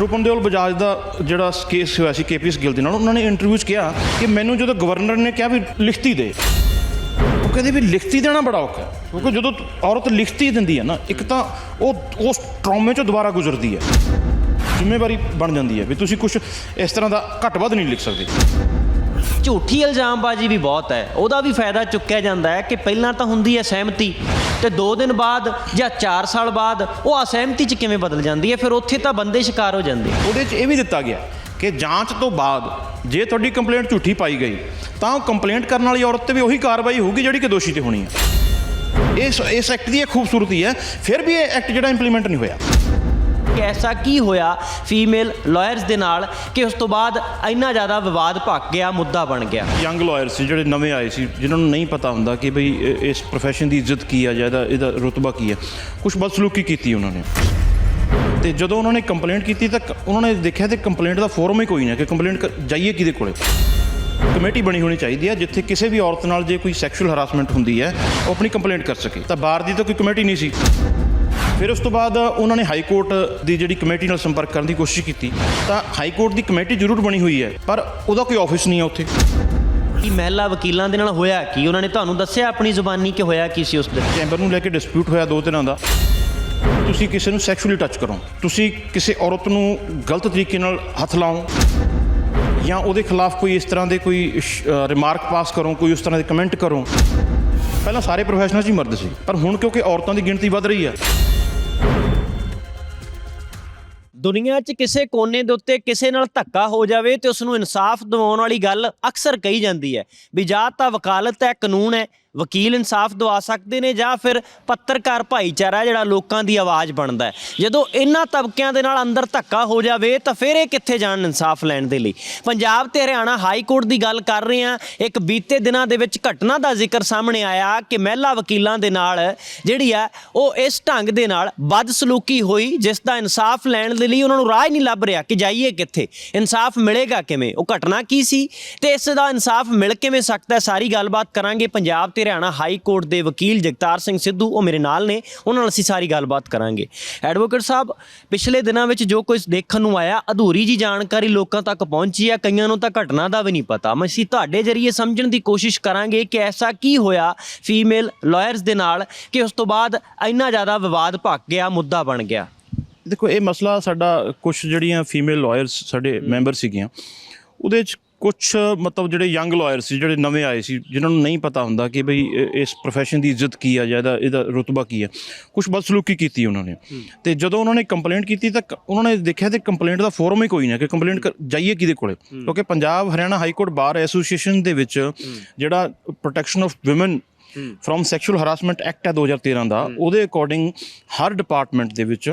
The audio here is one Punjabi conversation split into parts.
ਰੂਪਮਦੇਵ ਬਜਾਜ ਦਾ ਜਿਹੜਾ ਕੇਸ ਹੋਇਆ ਸੀ ਕੇਪੀਐਸ ਗਿੱਲ ਦੇ ਨਾਲ, ਉਹਨਾਂ ਨੇ ਇੰਟਰਵਿਊ 'ਚ ਕਿਹਾ ਕਿ ਮੈਨੂੰ ਜਦੋਂ ਗਵਰਨਰ ਨੇ ਕਿਹਾ ਵੀ ਲਿਖਤੀ ਦੇ, ਉਹ ਕਹਿੰਦੇ ਵੀ ਲਿਖਤੀ ਦੇਣਾ ਬੜਾ ਔਖਾ ਹੈ, ਕਿਉਂਕਿ ਜਦੋਂ ਔਰਤ ਲਿਖਤੀ ਦਿੰਦੀ ਹੈ ਨਾ, ਇੱਕ ਤਾਂ ਉਹ, ਉਸ ਟਰਾਮੇ 'ਚੋਂ ਦੁਬਾਰਾ ਗੁਜ਼ਰਦੀ ਹੈ, ਜ਼ਿੰਮੇਵਾਰੀ ਬਣ ਜਾਂਦੀ ਹੈ ਵੀ ਤੁਸੀਂ ਕੁਝ ਇਸ ਤਰ੍ਹਾਂ ਦਾ ਘੱਟ ਵੱਧ ਨਹੀਂ ਲਿਖ ਸਕਦੇ। ਝੂਠੀ ਇਲਜ਼ਾਮਬਾਜ਼ੀ ਵੀ ਬਹੁਤ ਹੈ। ਉਹਦਾ ਵੀ ਫਾਇਦਾ ਚੁੱਕਿਆ ਜਾਂਦਾ ਹੈ ਕਿ ਪਹਿਲਾਂ ਤਾਂ ਹੁੰਦੀ ਹੈ ਸਹਿਮਤੀ ਤੇ 2 ਦਿਨ ਬਾਅਦ ਜਾਂ 4 ਸਾਲ ਬਾਅਦ ਉਹ ਅਸਹਿਮਤੀ ਚ ਕਿਵੇਂ ਬਦਲ ਜਾਂਦੀ ਹੈ? ਫਿਰ ਉੱਥੇ ਤਾਂ ਬੰਦੇ ਸ਼ਿਕਾਰ ਹੋ ਜਾਂਦੇ ਉਹਦੇ 'ਚ ਇਹ ਵੀ ਦਿੱਤਾ ਗਿਆ ਕਿ ਜਾਂਚ ਤੋਂ ਬਾਅਦ ਜੇ ਤੁਹਾਡੀ ਕੰਪਲੇਂਟ ਝੂਠੀ ਪਾਈ ਗਈ, ਤਾਂ ਉਹ ਕੰਪਲੇਂਟ ਕਰਨ ਵਾਲੀ ਔਰਤ ਤੇ ਵੀ ਉਹੀ ਕਾਰਵਾਈ ਹੋਊਗੀ ਜਿਹੜੀ ਕਿ ਦੋਸ਼ੀ ਤੇ ਹੋਣੀ ਹੈ। ਇਸ ਇਸ ਐਕਟ ਦੀ ਇਹ ਖੂਬਸੂਰਤੀ ਹੈ। ਫਿਰ ਵੀ ਇਹ ਐਕਟ ਜਿਹੜਾ ਇੰਪਲੀਮੈਂਟ ਨਹੀਂ ਹੋਇਆ। ਕਿ ਐਸਾ ਕੀ ਹੋਇਆ ਫੀਮੇਲ ਲਾਇਰਸ ਦੇ ਨਾਲ ਕਿ ਉਸ ਤੋਂ ਬਾਅਦ ਇੰਨਾ ਜ਼ਿਆਦਾ ਵਿਵਾਦ ਭੱਕ ਗਿਆ, ਮੁੱਦਾ ਬਣ ਗਿਆ? ਯੰਗ ਲਾਇਰ ਸੀ, ਜਿਹੜੇ ਨਵੇਂ ਆਏ ਸੀ, ਜਿਨ੍ਹਾਂ ਨੂੰ ਨਹੀਂ ਪਤਾ ਹੁੰਦਾ ਕਿ ਭਈ ਇਸ profession ਦੀ ਇੱਜ਼ਤ ਕੀ ਆ ਜਾਂ ਇਹਦਾ ਇਹਦਾ ਰੁਤਬਾ ਕੀ ਆ। ਕੁਝ ਬਦਸਲੂਕੀ ਕੀਤੀ ਉਹਨਾਂ ਨੇ। ਤੇ ਜਦੋਂ ਉਹਨਾਂ ਨੇ ਕੰਪਲੇਂਟ ਕੀਤੀ ਤਾਂ ਕ- ਉਹਨਾਂ ਨੇ ਦੇਖਿਆ ਤੇ ਕੰਪਲੇਂਟ ਦਾ ਫੋਰਮ ਹੀ ਕੋਈ ਨਹੀਂ ਕਿ ਕੰਪਲੇਂਟ ਜਾਈਏ ਕਿਹਦੇ ਕੋਲੇ? ਕਮੇਟੀ ਬਣੀ ਹੋਣੀ ਚਾਹੀਦੀ ਹੈ, ਜਿੱਥੇ ਕਿਸੇ ਵੀ ਔਰਤ ਨਾਲ ਜੇ ਕੋਈ ਸੈਕਸ਼ੂਅਲ ਹਰਾਸਮੈਂਟ ਹੁੰਦੀ ਹੈ, ਉਹ ਆਪਣੀ ਕੰਪਲੇਂਟ ਕਰ ਸਕੇ। ਤਾਂ ਬਾਹਰ ਦੀ ਤਾਂ ਕੋਈ ਕਮੇਟੀ ਨਹੀਂ ਸੀ। ਫਿਰ ਉਸ ਤੋਂ ਬਾਅਦ ਉਹਨਾਂ ਨੇ ਹਾਈ ਕੋਰਟ ਦੀ ਜਿਹੜੀ ਕਮੇਟੀ ਨਾਲ ਸੰਪਰਕ ਕਰਨ ਦੀ ਕੋਸ਼ਿਸ਼ ਕੀਤੀ ਤਾਂ ਹਾਈ ਕੋਰਟ ਦੀ ਕਮੇਟੀ ਜ਼ਰੂਰ ਬਣੀ ਹੋਈ ਹੈ ਪਰ ਉਹਦਾ ਕੋਈ ਆਫਿਸ ਨਹੀਂ ਹੈ ਉੱਥੇ। ਕਿ ਮਹਿਲਾ ਵਕੀਲਾਂ ਦੇ ਨਾਲ ਹੋਇਆ ਕੀ? ਉਹਨਾਂ ਨੇ ਤੁਹਾਨੂੰ ਦੱਸਿਆ ਆਪਣੀ ਜ਼ੁਬਾਨੀ ਕਿ ਹੋਇਆ ਕੀ ਸੀ ਉਸ ਦਿਨ? ਚੈਂਬਰ ਨੂੰ ਲੈ ਕੇ ਡਿਸਪਿਊਟ ਹੋਇਆ ਦੋ ਦਿਨਾਂ ਦਾ। ਤੁਸੀਂ ਕਿਸੇ ਨੂੰ ਸੈਕਸ਼ੂਅਲੀ ਟੱਚ ਕਰੋ। ਤੁਸੀਂ ਕਿਸੇ ਔਰਤ ਨੂੰ ਗਲਤ ਤਰੀਕੇ ਨਾਲ ਹੱਥ ਲਾਓ ਜਾਂ ਉਹਦੇ ਖਿਲਾਫ ਕੋਈ ਇਸ ਤਰ੍ਹਾਂ ਦੇ ਕੋਈ ਰਿਮਾਰਕ ਪਾਸ ਕਰੋ ਕੋਈ ਉਸ ਤਰ੍ਹਾਂ ਦੇ ਕਮੈਂਟ ਕਰੋ। ਪਹਿਲਾਂ ਸਾਰੇ ਪ੍ਰੋਫੈਸ਼ਨਲ ਹੀ ਮਰਦ ਸੀ ਪਰ ਹੁਣ ਕਿਉਂਕਿ ਔਰਤਾਂ ਦੀ ਗਿਣਤੀ ਵੱਧ ਰਹੀ ਹੈ ਦੁਨੀਆ 'ਚ ਕਿਸੇ ਕੋਨੇ ਦੇ ਉੱਤੇ ਕਿਸੇ ਨਾਲ ਧੱਕਾ ਹੋ ਜਾਵੇ ਤੇ ਉਸ ਨੂੰ ਇਨਸਾਫ ਦਿਵਾਉਣ ਵਾਲੀ ਗੱਲ ਅਕਸਰ ਕਹੀ ਜਾਂਦੀ ਹੈ ਵੀ ਜਾਂ ਤਾਂ ਵਕਾਲਤ ਹੈ, ਕਾਨੂੰਨ ਹੈ ਵਕੀਲ ਇਨਸਾਫ ਦਵਾ ਸਕਦੇ ਨੇ ਜਾਂ ਫਿਰ ਪੱਤਰਕਾਰ ਭਾਈਚਾਰਾ ਜਿਹੜਾ ਲੋਕਾਂ ਦੀ ਆਵਾਜ਼ ਬਣਦਾ ਜਦੋਂ ਇਹਨਾਂ ਤਬਕਿਆਂ ਦੇ ਨਾਲ ਅੰਦਰ ਧੱਕਾ ਹੋ ਜਾਵੇ ਤਾਂ ਫਿਰ ਇਹ ਕਿੱਥੇ ਜਾਣ ਇਨਸਾਫ ਲੈਣ ਦੇ ਲਈ? ਪੰਜਾਬ ਤੇ ਹਰਿਆਣਾ ਹਾਈ ਕੋਰਟ ਦੀ ਗੱਲ ਕਰ ਰਹੇ ਹਾਂ। ਇੱਕ ਬੀਤੇ ਦਿਨਾਂ ਦੇ ਵਿੱਚ ਘਟਨਾ ਦਾ ਜ਼ਿਕਰ ਸਾਹਮਣੇ ਆਇਆ ਕਿ ਮਹਿਲਾ ਵਕੀਲਾਂ ਦੇ ਨਾਲ ਜਿਹੜੀ ਆ, ਉਹ ਇਸ ਢੰਗ ਦੇ ਨਾਲ ਬਦਸਲੂਕੀ ਹੋਈ, ਜਿਸ ਦਾ ਇਨਸਾਫ ਲੈਣ ਦੇ ਲਈ ਉਹਨਾਂ ਨੂੰ ਰਾਹ ਹੀ ਨਹੀਂ ਲੱਭ ਰਿਹਾ ਕਿ ਜਾਈਏ ਕਿੱਥੇ? ਇਨਸਾਫ ਮਿਲੇਗਾ ਕਿਵੇਂ? ਉਹ ਘਟਨਾ ਕੀ ਸੀ? ਤੇ ਇਸ ਦਾ ਇਨਸਾਫ ਮਿਲ ਕਿਵੇਂ ਸਕਦਾ ਸਾਰੀ ਗੱਲਬਾਤ ਕਰਾਂਗੇ ਪੰਜਾਬ ਤੇ ਹਰਿਆਣਾ ਹਾਈ ਕੋਰਟ ਦੇ ਵਕੀਲ ਜਗਤਾਰ ਸਿੰਘ ਸਿੱਧੂ ਉਹ ਮੇਰੇ ਨਾਲ ਨੇ। ਉਹਨਾਂ ਨਾਲ ਅਸੀਂ ਸਾਰੀ ਗੱਲਬਾਤ ਕਰਾਂਗੇ। ਐਡਵੋਕੇਟ ਸਾਹਿਬ ਪਿਛਲੇ ਦਿਨਾਂ ਵਿੱਚ ਜੋ ਕੁਝ ਦੇਖਣ ਨੂੰ ਆਇਆ ਅਧੂਰੀ ਜੀ ਜਾਣਕਾਰੀ ਲੋਕਾਂ ਤੱਕ ਪਹੁੰਚੀ ਹੈ ਕਈਆਂ ਨੂੰ ਤਾਂ ਘਟਨਾ ਦਾ ਵੀ ਨਹੀਂ ਪਤਾ। ਮੈਂ ਅਸੀਂ ਤੁਹਾਡੇ ਜਰੀਏ ਸਮਝਣ ਦੀ ਕੋਸ਼ਿਸ਼ ਕਰਾਂਗੇ ਕਿ ਐਸਾ ਕੀ ਹੋਇਆ ਫੀਮੇਲ ਲਾਇਰਸ ਦੇ ਨਾਲ ਕਿ ਉਸ ਤੋਂ ਬਾਅਦ ਇੰਨਾ ਜ਼ਿਆਦਾ ਵਿਵਾਦ ਭੱਕ ਗਿਆ ਮੁੱਦਾ ਬਣ ਗਿਆ। ਦੇਖੋ ਇਹ ਮਸਲਾ ਸਾਡਾ ਕੁਝ ਜਿਹੜੀਆਂ ਫੀਮੇਲ ਲਾਇਰਸ ਸਾਡੇ ਮੈਂਬਰ ਸੀਗੀਆਂ ਉਹਦੇ ਚ ਕੁਝ ਮਤਲਬ ਜਿਹੜੇ ਯੰਗ ਲਾਇਰ ਸੀ ਜਿਹੜੇ ਨਵੇਂ ਆਏ ਸੀ ਜਿਨ੍ਹਾਂ ਨੂੰ ਨਹੀਂ ਪਤਾ ਹੁੰਦਾ ਕਿ ਭਈ ਇਸ profession ਦੀ ਇੱਜ਼ਤ ਕੀ ਆ ਜਾਂ ਇਹਦਾ ਇਹਦਾ ਰੁਤਬਾ ਕੀ ਹੈ ਕੁਝ ਬਦਸਲੂਕੀ ਕੀਤੀ ਉਹਨਾਂ ਨੇ। ਤੇ ਜਦੋਂ ਉਹਨਾਂ ਨੇ ਕੰਪਲੇਂਟ ਕੀਤੀ ਤਾਂ ਉਹਨਾਂ ਨੇ ਦੇਖਿਆ ਤੇ ਕੰਪਲੇਂਟ ਦਾ ਫੋਰਮ ਹੀ ਕੋਈ ਨਹੀਂ ਕਿ ਕੰਪਲੇਂਟ ਜਾਈਏ ਕਿਹਦੇ ਕੋਲੇ? ਕਿਉਂਕਿ Punjab Haryana high court bar association ਦੇ ਵਿੱਚ ਜਿਹੜਾ protection of women from sexual harassment act ਹੈ 2013 ਦਾ ਉਹਦੇ ਅਕੋਰਡਿੰਗ ਹਰ ਡਿਪਾਰਟਮੈਂਟ ਦੇ ਵਿੱਚ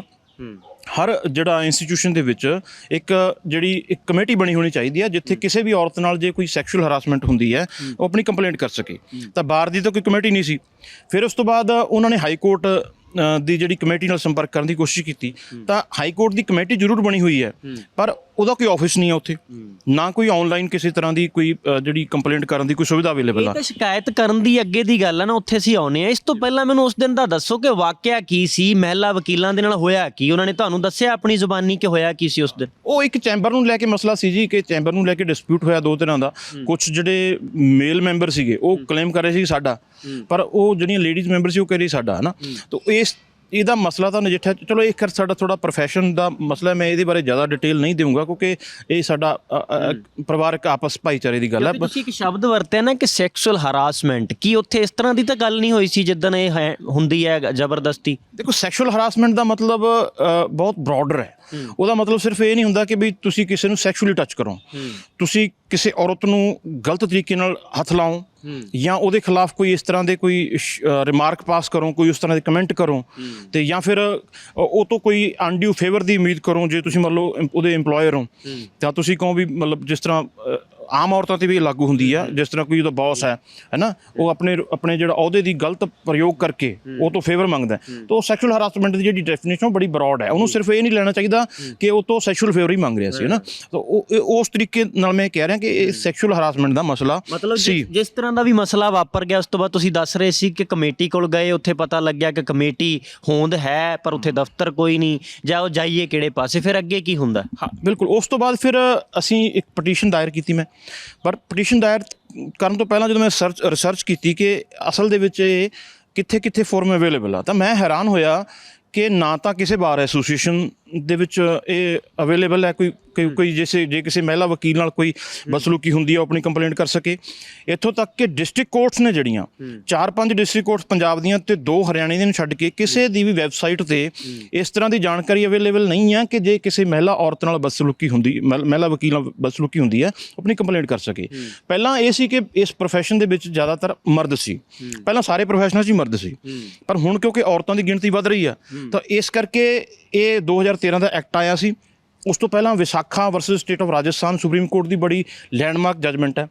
ਹਰ ਜਿਹੜਾ ਇੰਸਟੀਟਿਊਸ਼ਨ ਦੇ ਵਿੱਚ ਇੱਕ ਜਿਹੜੀ ਇੱਕ ਕਮੇਟੀ ਬਣੀ ਹੋਣੀ ਚਾਹੀਦੀ ਹੈ ਜਿੱਥੇ ਕਿਸੇ ਵੀ ਔਰਤ ਨਾਲ ਜੇ ਕੋਈ ਸੈਕਸ਼ੂਅਲ ਹਰਾਸਮੈਂਟ ਹੁੰਦੀ ਹੈ ਉਹ ਆਪਣੀ ਕੰਪਲੇਂਟ ਕਰ ਸਕੇ। ਤਾਂ ਬਾਰ ਦੀ ਤਾਂ ਕੋਈ ਕਮੇਟੀ ਨਹੀਂ ਸੀ। ਫਿਰ ਉਸ ਤੋਂ ਬਾਅਦ ਉਹਨਾਂ ਨੇ ਹਾਈ ਕੋਰਟ ਦੀ ਜਿਹੜੀ ਕਮੇਟੀ ਨਾਲ ਸੰਪਰਕ ਕਰਨ ਦੀ ਕੋਸ਼ਿਸ਼ ਕੀਤੀ। ਤਾਂ ਹਾਈ ਕੋਰਟ ਦੀ ਕਮੇਟੀ ਜ਼ਰੂਰ ਬਣੀ ਹੋਈ ਹੈ। ਪਰ ਉਹਦਾ ਕੋਈ ਆਫਿਸ ਨਹੀਂ ਹੈ ਉੱਥੇ। ਨਾ ਕੋਈ ਆਨਲਾਈਨ ਕਿਸੇ ਤਰ੍ਹਾਂ ਦੀ ਕੋਈ ਅ, ਜਿਹੜੀ ਕੰਪਲੇਂਟ ਕਰਨ ਦੀ ਕੋਈ ਸੁਵਿਧਾ ਅਵੇਲੇਬਲ ਇਹ ਆ ਤਾਂ ਸ਼ਿਕਾਇਤ ਕਰਨ ਦੀ ਅੱਗੇ ਦੀ ਗੱਲ ਹੈ ਨਾ ਉੱਥੇ ਅਸੀਂ ਆਉਨੇ ਆ ਇਸ ਤੋਂ ਪਹਿਲਾਂ ਮੈਨੂੰ ਉਸ ਦਿਨ ਦਾ ਦੱਸੋ ਕਿ ਵਾਕਿਆ ਕੀ ਸੀ ਮਹਿਲਾ ਵਕੀਲਾਂ ਦੇ ਨਾਲ ਹੋਇਆ ਕੀ? ਉਹਨਾਂ ਨੇ ਤੁਹਾਨੂੰ ਦੱਸਿਆ ਆਪਣੀ ਜ਼ੁਬਾਨੀ ਕਿ ਹੋਇਆ ਕੀ ਸੀ ਉਸ ਦਿਨ? ਉਹ ਇੱਕ ਚੈਂਬਰ ਨੂੰ ਲੈ ਕੇ ਮਸਲਾ ਸੀ ਜੀ ਕਿ ਚੈਂਬਰ ਨੂੰ ਲੈ ਕੇ ਡਿਸਪਿਊਟ ਹੋਇਆ ਦੋ ਤਰ੍ਹਾਂ ਦਾ। ਕੁਝ ਜਿਹੜੇ ਮੇਲ ਮੈਂਬਰ ਸੀਗੇ ਉਹ ਕਲੇਮ ਕਰ ਰਹੇ ਸੀ ਸਾਡਾ। ਪਰ ਉਹ ਜਿਹੜੀਆਂ ਲੇਡੀਜ਼ ਮੈਂਬਰ ਸੀ ਉਹ ਕਹਿ ਰਹੀ ਸਾਡਾ ਹਨਾ? ਤਾਂ ਇਸ ਇਹਦਾ ਮਸਲਾ ਤਾਂ ਨਜਿੱਠਿਆ ਚਲੋ ਇਹ ਕਰ ਸਾਡਾ ਥੋੜਾ ਪ੍ਰੋਫੈਸ਼ਨ ਦਾ ਮਸਲਾ ਮੈਂ ਇਹਦੇ ਬਾਰੇ ਜ਼ਿਆਦਾ ਡਿਟੇਲ ਨਹੀਂ ਦੇਵਾਂਗਾ ਕਿਉਂਕਿ ਇਹ ਸਾਡਾ ਪਰਿਵਾਰਕ ਆਪਸ ਭਾਈਚਾਰੇ ਦੀ ਗੱਲ ਹੈ। ਤੁਸੀਂ ਇੱਕ ਸ਼ਬਦ ਵਰਤਿਆ ਨਾ ਕਿ ਸੈਕਸ਼ੂਅਲ ਹਰਾਸਮੈਂਟ ਕੀ ਉੱਥੇ ਇਸ ਤਰ੍ਹਾਂ ਦੀ ਤਾਂ ਗੱਲ ਨਹੀਂ ਹੋਈ ਸੀ ਜਿੱਦਣ ਇਹ ਹੁੰਦੀ ਹੈ ਜ਼ਬਰਦਸਤੀ? ਦੇਖੋ ਸੈਕਸ਼ੂਅਲ ਹਰਾਸਮੈਂਟ ਦਾ ਮਤਲਬ ਬਹੁਤ ਬ੍ਰੌਡਰ ਹੈ। ਉਹਦਾ ਮਤਲਬ ਸਿਰਫ ਇਹ ਨਹੀਂ ਹੁੰਦਾ ਕਿ ਵੀ ਤੁਸੀਂ ਕਿਸੇ ਨੂੰ ਸੈਕਸ਼ੂਅਲੀ ਟੱਚ ਕਰੋ। ਤੁਸੀਂ ਕਿਸੇ ਔਰਤ ਨੂੰ ਗਲਤ ਤਰੀਕੇ ਨਾਲ ਹੱਥ ਲਾਓ ਜਾਂ ਉਹਦੇ ਖਿਲਾਫ ਕੋਈ ਇਸ ਤਰ੍ਹਾਂ ਦੇ ਕੋਈ ਰਿਮਾਰਕ ਪਾਸ ਕਰੋ ਕੋਈ ਉਸ ਤਰ੍ਹਾਂ ਦੇ ਕਮੈਂਟ ਕਰੋ ਤੇ ਜਾਂ ਫਿਰ ਉਹ ਤੋਂ ਕੋਈ ਅਨਡਿਊ ਫੇਵਰ ਦੀ ਉਮੀਦ ਕਰੋ ਜੇ ਤੁਸੀਂ ਮੰਨ ਲਓ ਉਹਦੇ EMPLOYER ਹੋ ਤਾਂ ਤੁਸੀਂ ਕਹੋ ਵੀ ਮਤਲਬ ਜਿਸ ਤਰ੍ਹਾਂ ਆਮ ਔਰਤਾਂ ਤੇ ਵੀ ਲਾਗੂ ਹੁੰਦੀ ਆ ਜਿਸ ਤਰ੍ਹਾਂ ਕੋਈ ਉਹਦਾ ਬੌਸ ਹੈ ਹੈਨਾ? ਉਹ ਆਪਣੇ ਆਪਣੇ ਜਿਹੜਾ ਅਹੁਦੇ ਦੀ ਗਲਤ ਪ੍ਰਯੋਗ ਕਰਕੇ ਉਹ ਤੋਂ ਫੇਵਰ ਮੰਗਦਾ। ਤਾਂ ਉਹ ਸੈਕਸ਼ੂਅਲ ਹਰਾਸਮੈਂਟ ਦੀ ਜਿਹੜੀ ਡੈਫੀਨੇਸ਼ਨ ਬੜੀ ਬ੍ਰੌਡ ਹੈ। ਉਹਨੂੰ ਸਿਰਫ ਇਹ ਨਹੀਂ ਲੈਣਾ ਚਾਹੀਦਾ ਕਿ ਉਹ ਤੋਂ ਸੈਕਸ਼ੂਅਲ ਫੇਵਰ ਹੀ ਮੰਗ ਰਿਹਾ ਸੀ ਹੈਨਾ? ਤਾਂ ਉਹ ਉਸ ਤਰੀਕੇ ਨਾਲ ਮੈਂ ਕਹਿ ਰਿਹਾ ਕਿ ਇਹ ਸੈਕਸ਼ੂਅਲ ਹਰਾਸਮੈਂਟ ਦਾ ਮਸਲਾ ਮਤਲਬ ਜਿਸ ਤਰ੍ਹਾਂ ਦਾ ਵੀ ਮਸਲਾ ਵਾਪਰ ਗਿਆ ਉਸ ਤੋਂ ਬਾਅਦ ਤੁਸੀਂ ਦੱਸ ਰਹੇ ਸੀ ਕਿ ਕਮੇਟੀ ਕੋਲ ਗਏ ਉੱਥੇ ਪਤਾ ਲੱਗਿਆ ਕਿ ਕਮੇਟੀ ਹੋਂਦ ਹੈ ਪਰ ਉੱਥੇ ਦਫ਼ਤਰ ਕੋਈ ਨਹੀਂ ਜਾਂ ਉਹ ਜਾਈਏ ਕਿਹੜੇ ਪਾਸੇ ਫਿਰ ਅੱਗੇ ਕੀ ਹੁੰਦਾ? ਹਾਂ ਬਿਲਕੁਲ। ਉਸ ਤੋਂ ਬਾਅਦ ਫਿਰ ਅਸੀਂ ਇੱਕ ਪਟੀਸ਼ਨ ਦਾਇਰ ਕੀਤੀ ਮੈਂ। ਪਰ ਪਟੀਸ਼ਨ ਦਾਇਰ ਕਰਨ ਤੋਂ ਪਹਿਲਾਂ ਜਦੋਂ ਮੈਂ ਸਰਚ ਰਿਸਰਚ ਕੀਤੀ ਕਿ ਅਸਲ ਦੇ ਵਿੱਚ ਇਹ ਕਿੱਥੇ ਕਿੱਥੇ ਫੋਰਮ ਅਵੇਲੇਬਲ ਆ, ਤਾਂ ਮੈਂ ਹੈਰਾਨ ਹੋਇਆ ਕਿ ਨਾ ਤਾਂ ਕਿਸੇ ਬਾਰ ਐਸੋਸੀਏਸ਼ਨ ਦੇ ਵਿੱਚ ਇਹ ਅਵੇਲੇਬਲ ਹੈ ਕੋਈ ਕੋਈ ਕੋਈ ਜਿਸੇ ਜੇ ਕਿਸੇ ਮਹਿਲਾ ਵਕੀਲ ਨਾਲ ਕੋਈ ਬਦਸਲੂਕੀ ਹੁੰਦੀ ਹੈ ਉਹ ਆਪਣੀ ਕੰਪਲੇਂਟ ਕਰ ਸਕੇ। ਇੱਥੋਂ ਤੱਕ ਕਿ ਡਿਸਟ੍ਰਿਕਟ ਕੋਰਟਸ ਨੇ ਜਿਹੜੀਆਂ ਚਾਰ ਪੰਜ ਡਿਸਟ੍ਰਿਕਟ ਕੋਰਟਸ ਪੰਜਾਬ ਦੀਆਂ ਤੇ ਦੋ ਹਰਿਆਣੇ ਦੀਆਂ ਨੂੰ ਛੱਡ ਕੇ ਕਿਸੇ ਦੀ ਵੀ ਵੈਬਸਾਈਟ ਤੇ ਇਸ ਤਰ੍ਹਾਂ ਦੀ ਜਾਣਕਾਰੀ ਅਵੇਲੇਬਲ ਨਹੀਂ ਆ ਕਿ ਜੇ ਕਿਸੇ ਮਹਿਲਾ ਔਰਤ ਨਾਲ ਬਦਸਲੂਕੀ ਹੁੰਦੀ ਮਹਿ- ਮਹਿਲਾ ਵਕੀਲ ਨਾਲ ਬਦਸਲੂਕੀ ਹੁੰਦੀ ਹੈ ਉਹ ਆਪਣੀ ਕੰਪਲੇਂਟ ਕਰ ਸਕੇ। ਪਹਿਲਾਂ ਇਹ ਸੀ ਕਿ ਇਸ profession ਦੇ ਵਿੱਚ ਜ਼ਿਆਦਾਤਰ ਮਰਦ ਸੀ। ਪਹਿਲਾਂ ਸਾਰੇ ਪ੍ਰੋਫੈਸ਼ਨਲ ਹੀ ਮਰਦ ਸੀ। ਪਰ ਹੁਣ ਕਿਉਂਕਿ ਔਰਤਾਂ ਦੀ ਗਿਣਤੀ ਵੱਧ ਰਹੀ ਆ ਤਾਂ ਇਸ ਕਰਕੇ ਇਹ 2013 ਦਾ ਐਕਟ ਆਇਆ ਸੀ। ਉਸ ਤੋਂ ਪਹਿਲਾਂ Vishakha versus state of Rajasthan supreme court ਦੀ ਬੜੀ ਲੈਂਡਮਾਰਕ ਜਜਮੈਂਟ ਹੈ।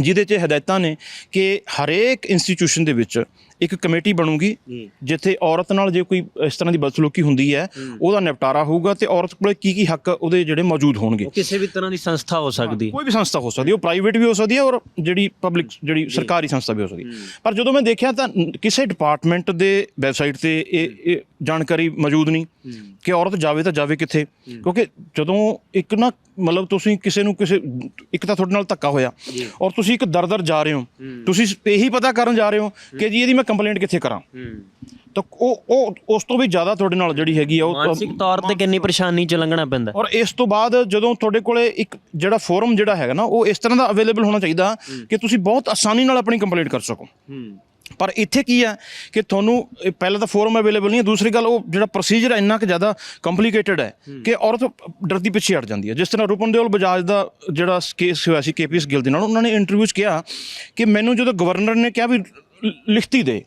ਜਿਹਦੇ 'ਚ ਹਦਾਇਤਾਂ ਨੇ ਕਿ ਹਰੇਕ ਇੰਸਟੀਟਿਊਸ਼ਨ ਦੇ ਵਿੱਚ ਇੱਕ ਕਮੇਟੀ ਬਣੂਗੀ। ਜਿੱਥੇ ਔਰਤ ਨਾਲ ਜੇ ਕੋਈ ਇਸ ਤਰ੍ਹਾਂ ਦੀ ਬਦਸਲੂਕੀ ਹੁੰਦੀ ਹੈ ਉਹਦਾ ਨਿਪਟਾਰਾ ਹੋਊਗਾ ਤੇ ਔਰਤ ਕੋਲੇ ਕੀ ਕੀ ਹੱਕ ਉਹਦੇ ਜਿਹੜੇ ਮੌਜੂਦ ਹੋਣਗੇ। ਕਿਸੇ ਵੀ ਤਰ੍ਹਾਂ ਦੀ ਸੰਸਥਾ ਹੋ ਸਕਦੀ। ਕੋਈ ਵੀ ਸੰਸਥਾ ਹੋ ਸਕਦੀ ਹੈ ਉਹ ਪ੍ਰਾਈਵੇਟ ਵੀ ਹੋ ਸਕਦੀ ਹੈ ਔਰ ਜਿਹੜੀ ਪਬਲਿਕ ਜਿਹੜੀ ਸਰਕਾਰੀ ਸੰਸਥਾ ਵੀ ਹੋ ਸਕਦੀ ਪਰ ਜਦੋਂ ਮੈਂ ਦੇਖਿਆ ਤਾਂ ਕਿਸੇ ਡਿਪਾਰਟਮੈਂਟ ਦੇ ਵੈਬਸਾਈਟ ਤੇ ਇਹ ਇਹ ਜਾਣਕਾਰੀ ਮੌਜੂਦ ਨਹੀਂ ਕਿ ਔਰਤ ਜਾਵੇ ਤਾਂ ਜਾਵੇ ਕਿੱਥੇ। ਕਿਉਂਕਿ ਜਦੋਂ ਇੱਕ ਨਾ ਮਤਲਬ ਤੁਸੀਂ ਕਿਸੇ ਨੂੰ ਕਿਸੇ ਇੱਕ ਤਾਂ ਤੁਹਾਡੇ ਨਾਲ ਧੱਕਾ ਹੋਇਆ ਔਰ ਤੁਸੀਂ ਇੱਕ ਦਰ-ਦਰ ਜਾ ਰਹੇ ਹੋ। ਤੁਸੀਂ ਇਹੀ ਪਤਾ ਕਰਨ ਜਾ ਰਹੇ ਹੋ। ਕਿ ਜੀ ਇਹਦੀ ਮੈਂ ਕੰਪਲੇਂਟ ਕਿੱਥੇ ਕਰਾਂ? ਤਾਂ ਉਹ ਉਹ ਉਸ ਤੋਂ ਵੀ ਜ਼ਿਆਦਾ ਤੁਹਾਡੇ ਨਾਲ ਜਿਹੜੀ ਹੈਗੀ ਆ ਉਹ ਮਾਨਸਿਕ ਤੌਰ ਤੇ ਕਿੰਨੀ ਪਰੇਸ਼ਾਨੀ ਚ ਲੰਘਣਾ ਪੈਂਦਾ। ਔਰ ਇਸ ਤੋਂ ਬਾਅਦ ਜਦੋਂ ਤੁਹਾਡੇ ਕੋਲੇ ਇੱਕ ਜਿਹੜਾ ਫੋਰਮ ਜਿਹੜਾ ਹੈਗਾ ਨਾ ਉਹ ਇਸ ਤਰ੍ਹਾਂ ਦਾ ਅਵੇਲੇਬਲ ਹੋਣਾ ਚਾਹੀਦਾ ਕਿ ਤੁਸੀਂ ਬਹੁਤ ਆਸਾਨੀ ਨਾਲ ਆਪਣੀ ਕੰਪਲੇਂਟ ਕਰ ਸਕੋ। ਪਰ ਇੱਥੇ ਕੀ ਹੈ ਕਿ ਤੁਹਾਨੂੰ ਪਹਿਲਾਂ ਤਾਂ ਫੋਰਮ ਅਵੇਲੇਬਲ ਨਹੀਂ ਹੈ ਦੂਸਰੀ ਗੱਲ ਉਹ ਜਿਹੜਾ ਪ੍ਰੋਸੀਜਰ ਹੈ ਇੰਨਾ ਕਿ ਜ਼ਿਆਦਾ ਕੰਪਲਿਕੇਟਡ ਹੈ ਕਿ ਔਰਤ ਡਰਦੀ ਪਿੱਛੇ ਹਟ ਜਾਂਦੀ ਹੈ। ਜਿਸ ਤਰ੍ਹਾਂ ਰੂਪਨਦੇਵਲ ਬਜਾਜ ਦਾ ਜਿਹੜਾ ਕੇਸ ਹੋਇਆ ਸੀ ਕੇਪੀਐਸ ਗਿਲ ਦੇ ਨਾਲ ਉਹਨਾਂ ਨੇ ਇੰਟਰਵਿਊ 'ਚ ਕਿਹਾ ਕਿ ਮੈਨੂੰ ਜਦੋਂ ਗਵਰਨਰ ਨੇ ਕਿਹਾ ਵੀ ਲਿਖਤੀ ਦੇ।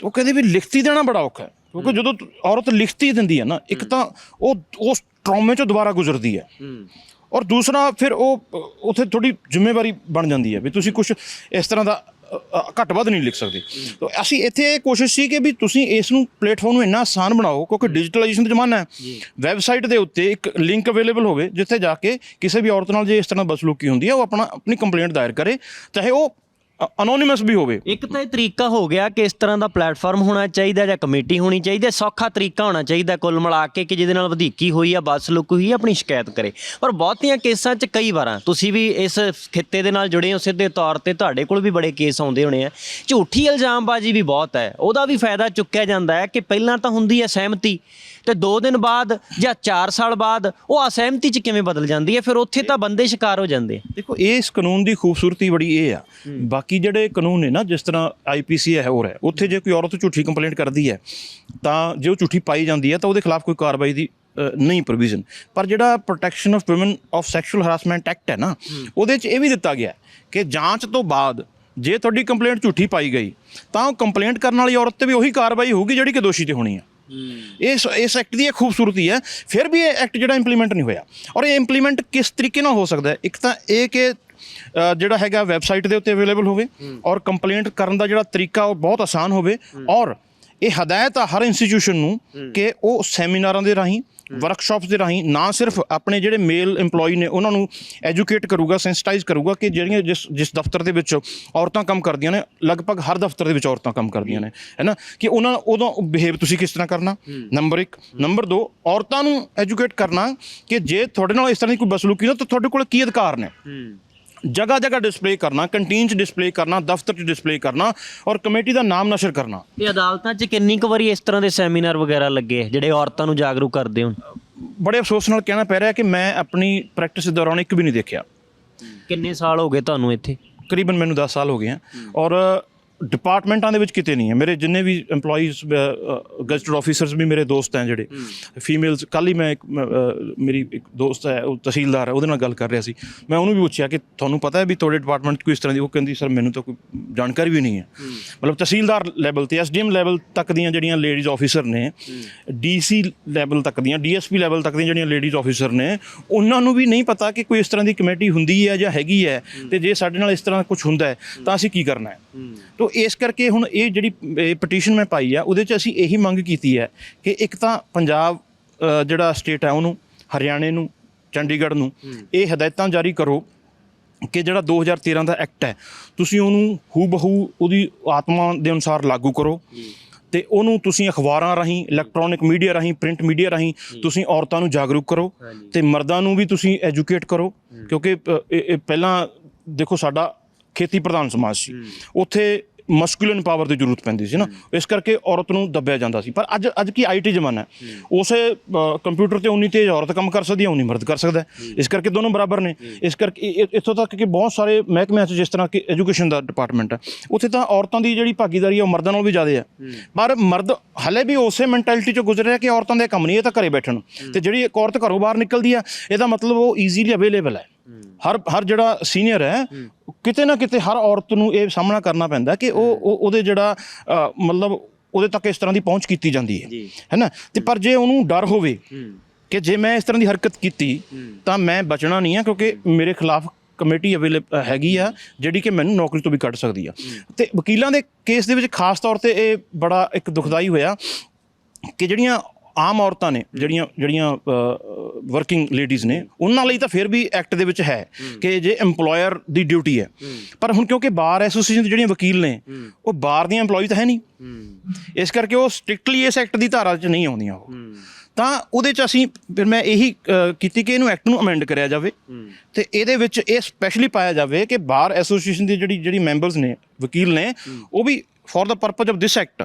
ਉਹ ਕਹਿੰਦੇ ਵੀ ਲਿਖਤੀ ਦੇਣਾ ਬੜਾ ਔਖਾ ਹੈ। ਕਿਉਂਕਿ ਜਦੋਂ ਔਰਤ ਲਿਖਤੀ ਦਿੰਦੀ ਹੈ ਨਾ ਇੱਕ ਤਾਂ ਉਹ ਉਸ ਟਰਾਮੇ ਚੋਂ ਦੁਬਾਰਾ ਗੁਜ਼ਰਦੀ ਹੈ। ਔਰ ਦੂਸਰਾ ਫਿਰ ਉਹ ਉੱਥੇ ਥੋੜੀ ਜ਼ਿੰਮੇਵਾਰੀ ਬਣ ਜਾਂਦੀ ਹੈ ਵੀ ਤੁਸੀਂ ਕੁਝ ਇਸ ਤਰ੍ਹਾਂ ਦਾ ਘੱਟ ਵੱਧ ਨਹੀਂ ਲਿਖ ਸਕਦੇ। ਤਾਂ ਅਸੀਂ ਇੱਥੇ ਇਹ ਕੋਸ਼ਿਸ਼ ਸੀ ਕਿ ਵੀ ਤੁਸੀਂ ਇਸ ਨੂੰ ਪਲੇਟਫਾਰਮ ਨੂੰ ਇੰਨਾ ਆਸਾਨ ਬਣਾਓ ਕਿਉਂਕਿ ਡਿਜੀਟਲਾਈਜੇਸ਼ਨ ਦਾ ਜ਼ਮਾਨਾ ਹੈ। ਵੈਬਸਾਈਟ ਦੇ ਉੱਤੇ ਇੱਕ ਲਿੰਕ ਅਵੇਲੇਬਲ ਹੋਵੇ ਜਿੱਥੇ ਜਾ ਕੇ ਕਿਸੇ ਵੀ ਔਰਤ ਨਾਲ ਜੇ ਇਸ ਤਰ੍ਹਾਂ ਬਸਲੂਕੀ ਹੁੰਦੀ ਹੈ ਉਹ ਆਪਣਾ ਆਪਣੀ ਕੰਪਲੇਂਟ ਦਾਇਰ ਕਰੇ ਚਾਹੇ ਉਹ ਅਨੋਨਿਮਸ ਵੀ ਹੋਵੇ। ਇੱਕ ਤਾਂ ਇਹ ਤਰੀਕਾ ਹੋ ਗਿਆ ਕਿ ਇਸ ਤਰ੍ਹਾਂ ਦਾ ਪਲੇਟਫਾਰਮ ਹੋਣਾ ਚਾਹੀਦਾ ਜਾਂ ਕਮੇਟੀ ਹੋਣੀ ਚਾਹੀਦੀ ਹੈ। ਸੌਖਾ ਤਰੀਕਾ ਹੋਣਾ ਚਾਹੀਦਾ ਕੁੱਲ ਮਿਲਾ ਕੇ ਕਿ ਜਿਹਦੇ ਨਾਲ ਵਧੀਕੀ ਹੋਈ ਆ ਬਦਸਲੂਕ ਹੋਈ ਆ ਆਪਣੀ ਸ਼ਿਕਾਇਤ ਕਰੇ। ਪਰ ਬਹੁਤੀਆਂ ਕੇਸਾਂ 'ਚ ਕਈ ਵਾਰਾਂ ਤੁਸੀਂ ਵੀ ਇਸ ਖਿੱਤੇ ਦੇ ਨਾਲ ਜੁੜੇ ਹੋ ਸਿੱਧੇ ਤੌਰ ਤੇ ਤੁਹਾਡੇ ਕੋਲ ਵੀ ਬੜੇ ਕੇਸ ਆਉਂਦੇ ਹੋਣੇ ਆ। ਝੂਠੀ ਇਲਜ਼ਾਮਬਾਜ਼ੀ ਵੀ ਬਹੁਤ ਹੈ। ਉਹਦਾ ਵੀ ਫਾਇਦਾ ਚੁੱਕਿਆ ਜਾਂਦਾ ਹੈ ਕਿ ਪਹਿਲਾਂ ਤਾਂ ਹੁੰਦੀ ਹੈ ਸਹਿਮਤੀ ਤੇ 2 ਦਿਨ ਬਾਅਦ ਜਾਂ 4 ਸਾਲ ਬਾਅਦ ਉਹ ਅਸਹਿਮਤੀ 'ਚ ਕਿਵੇਂ ਬਦਲ ਜਾਂਦੀ ਹੈ? ਫਿਰ ਉੱਥੇ ਤਾਂ ਬੰਦੇ ਸ਼ਿਕਾਰ ਹੋ ਜਾਂਦੇ ਦੇਖੋ ਇਸ ਕਾਨੂੰਨ ਦੀ ਖੂਬਸੂਰਤੀ ਬੜੀ ਇਹ ਆ। ਬਾਕੀ ਜਿਹੜੇ ਕਾਨੂੰਨ ਨੇ ਨਾ ਜਿਸ ਤਰ੍ਹਾਂ ਆਈਪੀਸੀ ਹੈ ਹੋਰ ਹੈ ਉੱਥੇ ਜੇ ਕੋਈ ਔਰਤ ਝੂਠੀ ਕੰਪਲੇਂਟ ਕਰਦੀ ਹੈ ਤਾਂ ਜੇ ਉਹ ਝੂਠੀ ਪਾਈ ਜਾਂਦੀ ਹੈ ਤਾਂ ਉਹਦੇ ਖਿਲਾਫ ਕੋਈ ਕਾਰਵਾਈ ਦੀ ਨਹੀਂ ਪ੍ਰੋਵੀਜ਼ਨ ਪਰ ਜਿਹੜਾ protection of women of sexual harassment act ਹੈ ਨਾ ਉਹਦੇ 'ਚ ਇਹ ਵੀ ਦਿੱਤਾ ਗਿਆ ਕਿ ਜਾਂਚ ਤੋਂ ਬਾਅਦ ਜੇ ਤੁਹਾਡੀ ਕੰਪਲੇਂਟ ਝੂਠੀ ਪਾਈ ਗਈ ਤਾਂ ਉਹ ਕੰਪਲੇਂਟ ਕਰਨ ਵਾਲੀ ਔਰਤ ਤੇ ਵੀ ਉਹੀ ਕਾਰਵਾਈ ਹੋਊਗੀ ਜਿਹੜੀ ਕਿ ਦੋਸ਼ੀ ਤੇ ਹੋਣੀ ਹੈ। ਇਸ ਇਸ ਐਕਟ ਦੀ ਇਹ ਖੂਬਸੂਰਤੀ ਹੈ ਫਿਰ ਵੀ ਇਹ ਐਕਟ ਜਿਹੜਾ ਇੰਪਲੀਮੈਂਟ ਨਹੀਂ ਹੋਇਆ। ਔਰ ਇਹ ਇੰਪਲੀਮੈਂਟ ਕਿਸ ਤਰੀਕੇ ਨਾਲ ਹੋ ਸਕਦਾ ਹੈ? ਇੱਕ ਤਾਂ ਇਹ ਕਿ ਅ, ਜਿਹੜਾ ਹੈਗਾ ਵੈਬਸਾਈਟ ਦੇ ਉੱਤੇ ਅਵੇਲੇਬਲ ਹੋਵੇ ਔਰ ਕੰਪਲੇਂਟ ਕਰਨ ਦਾ ਜਿਹੜਾ ਤਰੀਕਾ ਉਹ ਬਹੁਤ ਆਸਾਨ ਹੋਵੇ ਔਰ ਇਹ ਹਦਾਇਤ ਆ ਹਰ ਇੰਸਟੀਟਿਊਸ਼ਨ ਨੂੰ ਕਿ ਉਹ ਸੈਮੀਨਾਰਾਂ ਦੇ ਰਾਹੀਂ ਵਰਕਸ਼ਾਪਸ ਦੇ ਰਾਹੀਂ ਨਾ ਸਿਰਫ ਆਪਣੇ ਜਿਹੜੇ ਮੇਲ EMPLOYE ਨੇ ਉਹਨਾਂ ਨੂੰ ਐਜੂਕੇਟ ਕਰੂਗਾ ਸੈਂਸਿਟਾਈਜ਼ ਕਰੂਗਾ ਕਿ ਜਿਹੜੀਆਂ ਜਿਸ ਜਿਸ ਦਫ਼ਤਰ ਦੇ ਵਿੱਚ ਔਰਤਾਂ ਕੰਮ ਕਰਦੀਆਂ ਨੇ ਲਗਭਗ ਹਰ ਦਫ਼ਤਰ ਦੇ ਵਿੱਚ ਔਰਤਾਂ ਕੰਮ ਕਰਦੀਆਂ ਨੇ ਹੈਨਾ ਕਿ ਉਹਨਾਂ ਉਦੋਂ ਬਿਹੇਵ ਤੁਸੀਂ ਕਿਸ ਤਰ੍ਹਾਂ ਕਰਨਾ? ਨੰਬਰ 1 ਨੰਬਰ 2 ਔਰਤਾਂ ਨੂੰ ਐਜੂਕੇਟ ਕਰਨਾ ਕਿ ਜੇ ਤੁਹਾਡੇ ਨਾਲ ਇਸ ਤਰ੍ਹਾਂ ਦੀ ਕੋਈ ਬਸਲੂਕੀ ਨਾ ਤਾਂ ਤੁਹਾਡੇ ਕੋਲ ਕੀ ਅਧਿਕਾਰ ਨੇ? ਜਗ੍ਹਾ ਜਗ੍ਹਾ ਡਿਸਪਲੇ ਕਰਨਾ ਕੰਟੀਨ 'ਚ ਡਿਸਪਲੇ ਕਰਨਾ ਦਫ਼ਤਰ 'ਚ ਡਿਸਪਲੇ ਕਰਨਾ ਔਰ ਕਮੇਟੀ ਦਾ ਨਾਮ ਨਸ਼ਰ ਕਰਨਾ। ਇਹ ਅਦਾਲਤਾਂ 'ਚ ਕਿੰਨੀ ਕੁ ਵਾਰੀ ਇਸ ਤਰ੍ਹਾਂ ਦੇ ਸੈਮੀਨਾਰ ਵਗੈਰਾ ਲੱਗੇ? ਜਿਹੜੇ ਔਰਤਾਂ ਨੂੰ ਜਾਗਰੂਕ ਕਰਦੇ ਹੋਣ। ਬੜੇ ਅਫਸੋਸ ਨਾਲ ਕਹਿਣਾ ਪੈ ਰਿਹਾ ਕਿ ਮੈਂ ਆਪਣੀ ਪ੍ਰੈਕਟਿਸ ਦੌਰਾਨ ਇੱਕ ਵੀ ਨਹੀਂ ਦੇਖਿਆ। ਕਿੰਨੇ ਸਾਲ ਹੋ ਗਏ ਤੁਹਾਨੂੰ ਇੱਥੇ? ਕਰੀਬਨ ਮੈਨੂੰ 10 ਸਾਲ ਹੋ ਗਏ ਆ। ਔਰ ਡਿਪਾਰਟਮੈਂਟਾਂ ਦੇ ਵਿੱਚ ਕਿਤੇ ਨਹੀਂ ਹੈ। ਮੇਰੇ ਜਿੰਨੇ ਵੀ EMPLOYEES ਗਜ਼ਟਡ ਆਫੀਸਰਸ ਵੀ ਮੇਰੇ ਦੋਸਤ ਹੈ ਜਿਹੜੇ। ਫੀਮੇਲਸ ਕੱਲ ਹੀ ਮੈਂ ਇੱਕ ਮੇਰੀ ਇੱਕ ਦੋਸਤ ਹੈ ਉਹ ਤਹਿਸੀਲਦਾਰ ਹੈ ਉਹਦੇ ਨਾਲ ਗੱਲ ਕਰ ਰਿਹਾ ਸੀ। ਮੈਂ ਉਹਨੂੰ ਵੀ ਪੁੱਛਿਆ ਕਿ ਤੁਹਾਨੂੰ ਪਤਾ ਹੈ ਵੀ ਤੁਹਾਡੇ ਡਿਪਾਰਟਮੈਂਟ ਕੋਈ ਇਸ ਤਰ੍ਹਾਂ ਦੀ ਉਹ ਕਹਿੰਦੀ ਸਰ ਮੈਨੂੰ ਤਾਂ ਕੋਈ ਜਾਣਕਾਰੀ ਵੀ ਨਹੀਂ ਹੈ। ਮਤਲਬ ਤਹਿਸੀਲਦਾਰ ਲੈਵਲ ਤੇ ਐਸਡੀਐਮ ਲੈਵਲ ਤੱਕ ਦੀਆਂ ਜਿਹੜੀਆਂ ਲੇਡੀਜ਼ ਆਫੀਸਰ ਨੇ ਡੀਸੀ ਲੈਵਲ ਤੱਕ ਦੀਆਂ ਡੀਐਸਪੀ ਲੈਵਲ ਤੱਕ ਦੀਆਂ ਜਿਹੜੀਆਂ ਲੇਡੀਜ਼ ਆਫੀਸਰ ਨੇ ਉਹਨਾਂ ਨੂੰ ਵੀ ਨਹੀਂ ਪਤਾ ਕਿ ਕੋਈ ਇਸ ਤਰ੍ਹਾਂ ਦੀ ਕਮੇਟੀ ਹੁੰਦੀ ਹੈ ਜਾਂ ਹੈਗੀ ਹੈ। ਤੇ ਜੇ ਸਾਡੇ ਨਾਲ ਇਸ ਤਰ੍ਹਾਂ ਕੁਝ ਹੁੰਦਾ ਹੈ ਤਾਂ ਅਸੀਂ ਕੀ ਕਰਨਾ ਹੈ। ਤੋ ਇਸ ਕਰਕੇ ਹੁਣ ਇਹ ਜਿਹੜੀ ਪਟੀਸ਼ਨ ਮੈਂ ਪਾਈ ਆ ਉਹਦੇ 'ਚ ਅਸੀਂ ਇਹੀ ਮੰਗ ਕੀਤੀ ਹੈ ਕਿ ਇੱਕ ਤਾਂ ਪੰਜਾਬ ਜਿਹੜਾ ਸਟੇਟ ਹੈ ਉਹਨੂੰ ਹਰਿਆਣੇ ਨੂੰ ਚੰਡੀਗੜ੍ਹ ਨੂੰ ਇਹ ਹਦਾਇਤਾਂ ਜਾਰੀ ਕਰੋ ਕਿ ਜਿਹੜਾ 2013 ਦਾ ਐਕਟ ਹੈ ਤੁਸੀਂ ਉਹਨੂੰ ਹੂ ਬਹੂ ਉਹਦੀ ਆਤਮਾ ਦੇ ਅਨੁਸਾਰ ਲਾਗੂ ਕਰੋ ਤੇ ਉਹਨੂੰ ਤੁਸੀਂ ਅਖਬਾਰਾਂ ਰਾਹੀਂ ਇਲੈਕਟ੍ਰੋਨਿਕ ਮੀਡੀਆ ਰਾਹੀਂ ਪ੍ਰਿੰਟ ਮੀਡੀਆ ਰਾਹੀਂ ਤੁਸੀਂ ਔਰਤਾਂ ਨੂੰ ਜਾਗਰੂਕ ਕਰੋ ਤੇ ਮਰਦਾਂ ਨੂੰ ਵੀ ਤੁਸੀਂ ਐਜੂਕੇਟ ਕਰੋ ਕਿਉਂਕਿ ਪਹਿਲਾਂ ਦੇਖੋ ਸਾਡਾ ਖੇਤੀ ਪ੍ਰਧਾਨ ਸਮਾਜ ਸੀ। ਉੱਥੇ ਮਸਕੂਲਨ ਪਾਵਰ ਦੀ ਜ਼ਰੂਰਤ ਪੈਂਦੀ ਸੀ ਨਾ। ਇਸ ਕਰਕੇ ਔਰਤ ਨੂੰ ਦੱਬਿਆ ਜਾਂਦਾ ਸੀ। ਪਰ ਅੱਜ ਅੱਜ ਕੀ ਆਈਟੀ ਜ਼ਮਾਨਾ ਹੈ। ਉਸੇ ਕੰਪਿਊਟਰ ਤੇ ਉਨੀ ਤੇਜ਼ ਔਰਤ ਕੰਮ ਕਰ ਸਕਦੀ ਹੈ ਉਨੀ ਮਰਦ ਕਰ ਸਕਦਾ। ਇਸ ਕਰਕੇ ਦੋਨੋਂ ਬਰਾਬਰ ਨੇ। ਇਸ ਕਰਕੇ ਇੱਥੋਂ ਤੱਕ ਕਿ ਬਹੁਤ ਸਾਰੇ ਮਹਿਕਮਿਆਂ 'ਚ ਜਿਸ ਤਰ੍ਹਾਂ ਕਿ ਐਜੂਕੇਸ਼ਨ ਦਾ ਡਿਪਾਰਟਮੈਂਟ ਹੈ ਉੱਥੇ ਤਾਂ ਔਰਤਾਂ ਦੀ ਜਿਹੜੀ ਭਾਗੀਦਾਰੀ ਹੈ ਉਹ ਮਰਦਾਂ ਨਾਲੋਂ ਵੀ ਜ਼ਿਆਦਾ ਹੈ। ਪਰ ਮਰਦ ਹਲੇ ਵੀ ਉਸੇ ਮੈਂਟੈਲਿਟੀ 'ਚੋਂ ਗੁਜ਼ਰ ਰਿਹਾ ਕਿ ਔਰਤਾਂ ਦੇ ਕੰਮ ਨਹੀਂ ਇਹ ਤਾਂ ਘਰੇ ਬੈਠਣ। ਤੇ ਜਿਹੜੀ ਇੱਕ ਔਰਤ ਘਰੋਂ ਬਾਹਰ ਨਿਕਲਦੀ ਆ ਇਹਦਾ ਮਤਲਬ ਉਹ ਈਜ਼ੀਲੀ ਅਵੇਲੇਬਲ ਹੈ। ਹਰ ਹਰ ਜਿਹੜਾ ਸੀਨੀਅਰ ਹੈ ਕਿਤੇ ਨਾ ਕਿਤੇ ਹਰ ਔਰਤ ਨੂੰ ਇਹ ਸਾਹਮਣਾ ਕਰਨਾ ਪੈਂਦਾ ਕਿ ਉਹ ਉਹ- ਉਹਦੇ ਜਿਹੜਾ ਮਤਲਬ ਉਹਦੇ ਤੱਕ ਇਸ ਤਰ੍ਹਾਂ ਦੀ ਪਹੁੰਚ ਕੀਤੀ ਜਾਂਦੀ ਹੈ। ਜੀ। ਹੈਨਾ ਤੇ ਪਰ ਜੇ ਉਹਨੂੰ ਡਰ ਹੋਵੇ ਕਿ ਜੇ ਮੈਂ ਇਸ ਤਰ੍ਹਾਂ ਦੀ ਹਰਕਤ ਕੀਤੀ ਤਾਂ ਮੈਂ ਬਚਣਾ ਨਹੀਂ ਆ ਕਿਉਂਕਿ ਮੇਰੇ ਖਿਲਾਫ ਕਮੇਟੀ ਅਵੇਲੇਬਲ ਹੈਗੀ ਆ ਜਿਹੜੀ ਕਿ ਮੈਨੂੰ ਨੌਕਰੀ ਤੋਂ ਵੀ ਕੱਢ ਸਕਦੀ ਆ। ਤੇ ਵਕੀਲਾਂ ਦੇ ਕੇਸ ਦੇ ਵਿੱਚ ਖਾਸ ਤੌਰ ਤੇ ਇਹ ਬੜਾ ਇੱਕ ਦੁਖਦਾਈ ਹੋਇਆ ਕਿ ਜਿਹੜੀਆਂ ਆਮ ਔਰਤਾਂ ਨੇ ਜਿਹੜੀਆਂ ਜਿਹੜੀਆਂ ਵਰਕਿੰਗ ਲੇਡੀਜ਼ ਨੇ ਉਹਨਾਂ ਲਈ ਤਾਂ ਫਿਰ ਵੀ ਐਕਟ ਦੇ ਵਿੱਚ ਹੈ ਕਿ ਜੇ EMPLOYER ਦੀ ਡਿਊਟੀ ਹੈ। ਪਰ ਹੁਣ ਕਿਉਂਕਿ ਬਾਰ ਐਸੋਸੀਏਸ਼ਨ ਦੇ ਜਿਹੜੀਆਂ ਵਕੀਲ ਨੇ ਉਹ ਬਾਰ ਦੀਆਂ EMPLOYEE ਤਾਂ ਹੈ ਨਹੀਂ। ਇਸ ਕਰਕੇ ਉਹ ਸਟ੍ਰਿਕਟਲੀ ਇਸ ਐਕਟ ਦੀ ਧਾਰਾ 'ਚ ਨਹੀਂ ਆਉਂਦੀਆਂ ਉਹ। ਤਾਂ ਉਹਦੇ 'ਚ ਅਸੀਂ ਫਿਰ ਮੈਂ ਇਹੀ ਕੀਤੀ ਕਿ ਇਹਨੂੰ ਐਕਟ ਨੂੰ ਅਮੈਂਡ ਕਰਿਆ ਜਾਵੇ। ਤੇ ਇਹਦੇ ਵਿੱਚ ਇਹ ਸਪੈਸ਼ਲੀ ਪਾਇਆ ਜਾਵੇ ਕਿ ਬਾਰ ਐਸੋਸੀਏਸ਼ਨ ਦੀ ਜਿਹੜੀ ਜਿਹੜੀ ਮੈਂਬਰਸ ਨੇ ਵਕੀਲ ਨੇ ਉਹ ਵੀ for the purpose of this act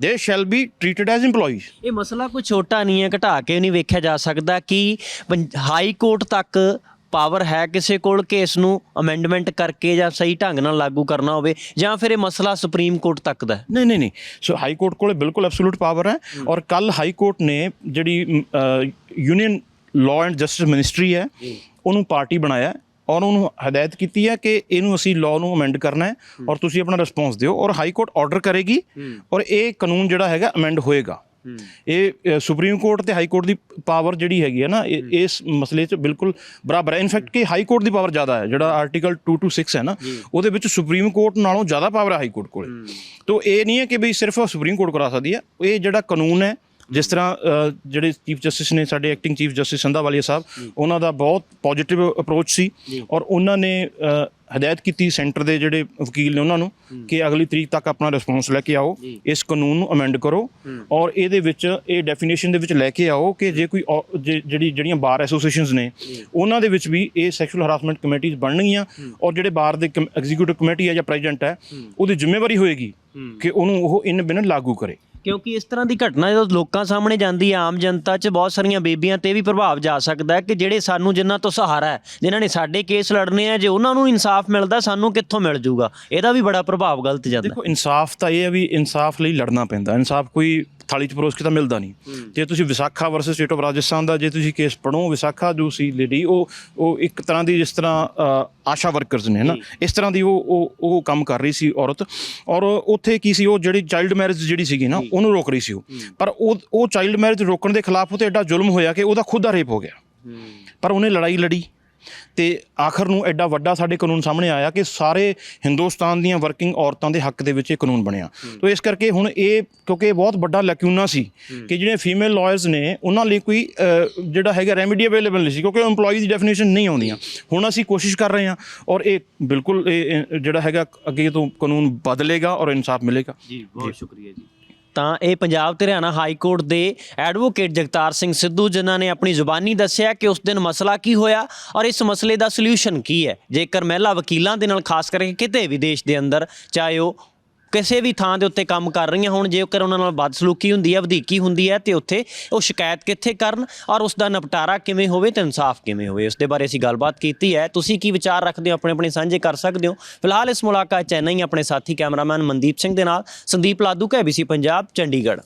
ਦੇ shall be treated as EMPLOYEES. ਇਹ ਮਸਲਾ ਕੋਈ ਛੋਟਾ ਨਹੀਂ ਹੈ ਘਟਾ ਕੇ ਨਹੀਂ ਵੇਖਿਆ ਜਾ ਸਕਦਾ ਕਿ ਹਾਈ ਕੋਰਟ ਤੱਕ ਪਾਵਰ ਹੈ ਕਿਸੇ ਕੋਲ ਕਿ ਇਸ ਨੂੰ ਅਮੈਂਡਮੈਂਟ ਕਰਕੇ ਜਾਂ ਸਹੀ ਢੰਗ ਨਾਲ ਲਾਗੂ ਕਰਨਾ ਹੋਵੇ ਜਾਂ ਫਿਰ ਇਹ ਮਸਲਾ ਸੁਪਰੀਮ ਕੋਰਟ ਤੱਕ ਦਾ ਨਹੀਂ ਨਹੀਂ ਨਹੀਂ। ਸੋ ਹਾਈ ਕੋਰਟ ਕੋਲੇ ਬਿਲਕੁਲ ਐਬਸੋਲੂਟ ਪਾਵਰ ਹੈ ਔਰ ਕੱਲ ਹਾਈ ਕੋਰਟ ਨੇ ਜਿਹੜੀ union law and justice ministry ਹੈ। ਉਹਨੂੰ ਪਾਰਟੀ ਬਣਾਇਆ। ਔਰ ਉਹਨੂੰ ਹਦਾਇਤ ਕੀਤੀ ਹੈ ਕਿ ਇਹਨੂੰ ਅਸੀਂ ਲਾਅ ਨੂੰ ਅਮੈਂਡ ਕਰਨਾ ਹੈ ਔਰ ਤੁਸੀਂ ਆਪਣਾ ਰਿਸਪੌਂਸ ਦਿਓ ਔਰ ਹਾਈ ਕੋਰਟ ਆਰਡਰ ਕਰੇਗੀ ਔਰ ਇਹ ਕਾਨੂੰਨ ਜਿਹੜਾ ਹੈਗਾ ਅਮੈਂਡ ਹੋਏਗਾ। ਇਹ ਸੁਪਰੀਮ ਕੋਰਟ ਤੇ ਹਾਈ ਕੋਰਟ ਦੀ ਪਾਵਰ ਜਿਹੜੀ ਹੈਗੀ ਹੈ ਨਾ ਇਸ ਮਸਲੇ 'ਚ ਬਿਲਕੁਲ ਬਰਾਬਰ ਹੈ। ਇਨਫੈਕਟ ਕਿ ਹਾਈ ਕੋਰਟ ਦੀ ਪਾਵਰ ਜ਼ਿਆਦਾ ਹੈ ਜਿਹੜਾ ਆਰਟੀਕਲ 226 ਹੈ ਨਾ ਉਹਦੇ ਵਿੱਚ ਸੁਪਰੀਮ ਕੋਰਟ ਨਾਲੋਂ ਜ਼ਿਆਦਾ ਪਾਵਰ ਹੈ ਹਾਈ ਕੋਰਟ ਕੋਲੇ। ਤੋਂ ਇਹ ਨਹੀਂ ਹੈ ਕਿ ਵੀ ਸਿਰਫ ਸੁਪਰੀਮ ਕੋਰਟ ਕਰਾ ਸਕਦੀ ਹੈ। ਇਹ ਜਿਹੜਾ ਕਾਨੂੰਨ ਹੈ ਜਿਸ ਤਰ੍ਹਾਂ ਜਿਹੜੇ ਚੀਫ ਜਸਟਿਸ ਨੇ ਸਾਡੇ acting chief justice Sandhawalia Sahib ਉਹਨਾਂ ਦਾ ਬਹੁਤ ਪੋਜ਼ਿਟਿਵ ਅਪਰੋਚ ਸੀ ਔਰ ਉਹਨਾਂ ਨੇ ਹਦਾਇਤ ਕੀਤੀ ਸੈਂਟਰ ਦੇ ਜਿਹੜੇ ਵਕੀਲ ਨੇ ਉਹਨਾਂ ਨੂੰ ਕਿ ਅਗਲੀ ਤਰੀਕ ਤੱਕ ਆਪਣਾ ਰਿਸਪੌਂਸ ਲੈ ਕੇ ਆਓ ਇਸ ਕਾਨੂੰਨ ਨੂੰ ਅਮੈਂਡ ਕਰੋ ਔਰ ਇਹਦੇ ਵਿੱਚ ਇਹ ਡੈਫੀਨੇਸ਼ਨ ਦੇ ਵਿੱਚ ਲੈ ਕੇ ਆਓ ਕਿ ਜੇ ਕੋਈ ਜਿਹੜੀ ਜਿਹੜੀਆਂ ਬਾਰ ਐਸੋਸੀਏਸ਼ਨਸ ਨੇ ਉਹਨਾਂ ਦੇ ਵਿੱਚ ਵੀ ਇਹ ਸੈਕਸ਼ੂਅਲ ਹਰਾਸਮੈਂਟ ਕਮੇਟੀਆਂ ਬਣਨਗੀਆਂ ਔਰ ਜਿਹੜੇ ਬਾਰ ਦੇ ਐਗਜ਼ੀਕਿਊਟਿਵ ਕਮੇਟੀ ਹੈ ਜਾਂ ਪ੍ਰੈਜ਼ੀਡੈਂਟ ਹੈ ਉਹਦੀ ਜ਼ਿੰਮੇਵਾਰੀ ਹੋਏਗੀ ਕਿ ਉਹਨੂੰ ਉਹ ਇਨ ਬਿਨ ਲਾਗੂ ਕਰੇ। ਕਿਉਂਕਿ ਇਸ ਤਰ੍ਹਾਂ ਦੀ ਘਟਨਾ ਜਦੋਂ ਲੋਕਾਂ ਸਾਹਮਣੇ ਜਾਂਦੀ ਹੈ ਆਮ ਜਨਤਾ 'ਚ ਬਹੁਤ ਸਾਰੀਆਂ ਬੇਬੀਆਂ ਤੇ ਵੀ ਪ੍ਰਭਾਵ ਜਾ ਸਕਦਾ ਹੈ ਕਿ ਜਿਹੜੇ ਸਾਨੂੰ ਜਿਨ੍ਹਾਂ ਤੋਂ ਸਹਾਰਾ ਹੈ ਜਿਨ੍ਹਾਂ ਨੇ ਸਾਡੇ ਕੇਸ ਲੜਨੇ ਆ ਜੇ ਉਹਨਾਂ ਨੂੰ ਇਨਸਾਫ ਮਿਲਦਾ ਸਾਨੂੰ ਕਿੱਥੋਂ ਮਿਲ ਜੂਗਾ? ਇਹਦਾ ਵੀ ਬੜਾ ਪ੍ਰਭਾਵ ਗਲਤ ਜਾਂਦਾ ਦੇਖੋ ਇਨਸਾਫ ਤਾਂ ਇਹ ਹੈ ਵੀ ਇਨਸਾਫ ਲਈ ਲੜਨਾ ਪੈਂਦਾ ਇਨਸਾਫ ਕੋਈ ਥਾਲੀ 'ਚ ਪਰੋਸ ਕੇ ਤਾਂ ਮਿਲਦਾ ਨਹੀਂ। ਜੇ ਤੁਸੀਂ Vishakha versus state of Rajasthan ਦਾ ਜੇ ਤੁਸੀਂ ਕੇਸ ਪੜੋ ਵਿਸਾਖਾ ਜੋ ਸੀ ਲੇਡੀ ਉਹ ਉਹ ਇੱਕ ਤਰ੍ਹਾਂ ਦੀ ਜਿਸ ਤਰ੍ਹਾਂ ਆਸ਼ਾ ਵਰਕਰਸ ਨੇ ਨਾ ਇਸ ਤਰ੍ਹਾਂ ਦੀ ਉਹ ਉਹ ਉਹ ਕੰਮ ਕਰ ਰਹੀ ਸੀ ਔਰਤ। ਔਰ ਉੱਥੇ ਕੀ ਸੀ ਉਹ ਜਿਹੜੀ ਚਾਈਲਡ ਮੈਰਿਜ ਜਿਹੜੀ ਸੀਗੀ ਨਾ ਉਹਨੂੰ ਰੋਕ ਰਹੀ ਸੀ ਉਹ। ਪਰ ਉਹ ਉਹ ਚਾਈਲਡ ਮੈਰਿਜ ਰੋਕਣ ਦੇ ਖਿਲਾਫ ਉਹ ਤੇ ਐਡਾ ਜ਼ੁਲਮ ਹੋਇਆ ਕਿ ਉਹਦਾ ਖੁਦ ਦਾ ਰੇਪ ਹੋ ਗਿਆ। ਪਰ ਉਹਨੇ ਲੜਾਈ ਲੜੀ ਤੇ ਆਖਰ ਨੂੰ ਐਡਾ ਵੱਡਾ ਸਾਡੇ ਕਾਨੂੰਨ ਸਾਹਮਣੇ ਆਇਆ ਕਿ ਸਾਰੇ ਹਿੰਦੁਸਤਾਨ ਦੀਆਂ ਵਰਕਿੰਗ ਔਰਤਾਂ ਦੇ ਹੱਕ ਦੇ ਵਿੱਚ ਇਹ ਕਾਨੂੰਨ ਬਣਿਆ। ਤੋ ਇਸ ਕਰਕੇ ਹੁਣ ਇਹ ਕਿਉਂਕਿ ਇਹ ਬਹੁਤ ਵੱਡਾ ਲੈਕਿਊਨਾ ਸੀ ਕਿ ਜਿਹੜੇ ਫੀਮੇਲ ਲਾਇਰਸ ਨੇ ਉਹਨਾਂ ਲਈ ਕੋਈ ਜਿਹੜਾ ਹੈਗਾ ਰੈਮੇਡੀ ਅਵੇਲੇਬਲ ਨਹੀਂ ਸੀ ਕਿਉਂਕਿ EMPLOYEE ਦੀ ਡੈਫੀਨੇਸ਼ਨ ਨਹੀਂ ਆਉਂਦੀਆਂ। ਹੁਣ ਅਸੀਂ ਕੋਸ਼ਿਸ਼ ਕਰ ਰਹੇ ਹਾਂ ਔਰ ਇਹ ਬਿਲਕੁਲ ਇਹ ਜਿਹੜਾ ਹੈਗਾ ਅੱਗੇ ਤੋਂ ਕਾਨੂੰਨ ਬਦਲੇਗਾ ਔਰ ਇਨਸਾਫ ਮਿਲੇਗਾ। ਜੀ ਬਹੁਤ ਸ਼ੁਕਰੀਆ ਜੀ। ਤਾਂ ਇਹ ਪੰਜਾਬ ਤੇ ਹਰਿਆਣਾ ਹਾਈ ਕੋਰਟ ਦੇ ਐਡਵੋਕੇਟ ਜਗਤਾਰ ਸਿੰਘ ਸਿੱਧੂ, ਜਿਨ੍ਹਾਂ ਨੇ ਆਪਣੀ ਜ਼ੁਬਾਨੀ ਦੱਸਿਆ ਕਿ ਉਸ ਦਿਨ ਮਸਲਾ ਕੀ ਹੋਇਆ ਔਰ ਇਸ ਮਸਲੇ ਦਾ ਸੋਲੂਸ਼ਨ ਕੀ ਹੈ? ਜੇਕਰ ਮਹਿਲਾ ਵਕੀਲਾਂ ਦੇ ਨਾਲ ਖਾਸ ਕਰਕੇ ਕਿਤੇ ਵੀ ਦੇਸ਼ ਦੇ ਅੰਦਰ, ਚਾਹੇ ਉਹ ਕਿਸੇ ਵੀ ਥਾਂ ਦੇ ਉੱਤੇ ਕੰਮ ਕਰ ਰਹੀਆਂ ਹੋਣ, ਜੇਕਰ ਉਹਨਾਂ ਨਾਲ ਬਦਸਲੂਕੀ ਹੁੰਦੀ ਹੈ, ਵਧੀਕੀ ਹੁੰਦੀ ਹੈ, ਤੇ ਉੱਥੇ ਉਹ ਸ਼ਿਕਾਇਤ ਕਿੱਥੇ ਕਰਨ ਔਰ ਉਸ ਦਾ ਨਿਪਟਾਰਾ ਕਿਵੇਂ ਹੋਵੇ ਤੇ ਇਨਸਾਫ ਕਿਵੇਂ ਹੋਵੇ, ਉਸ ਦੇ ਬਾਰੇ ਅਸੀਂ ਗੱਲਬਾਤ ਕੀਤੀ ਹੈ। ਤੁਸੀਂ ਕੀ ਵਿਚਾਰ ਰੱਖਦੇ ਹੋ ਆਪਣੇ ਆਪਣੇ ਸਾਂਝੇ ਕਰ ਸਕਦੇ ਹੋ? ਫਿਲਹਾਲ ਇਸ ਮੁਲਾਕਾਤ ਚ ਇੰਨਾ ਹੀ, ਆਪਣੇ ਸਾਥੀ ਕੈਮਰਾਮੈਨ ਮਨਦੀਪ ਸਿੰਘ ਦੇ ਨਾਲ ਸੰਦੀਪ ਲਾਦੂ ਕੈਬੀਸੀ ਪੰਜਾਬ, ਚੰਡੀਗੜ੍ਹ।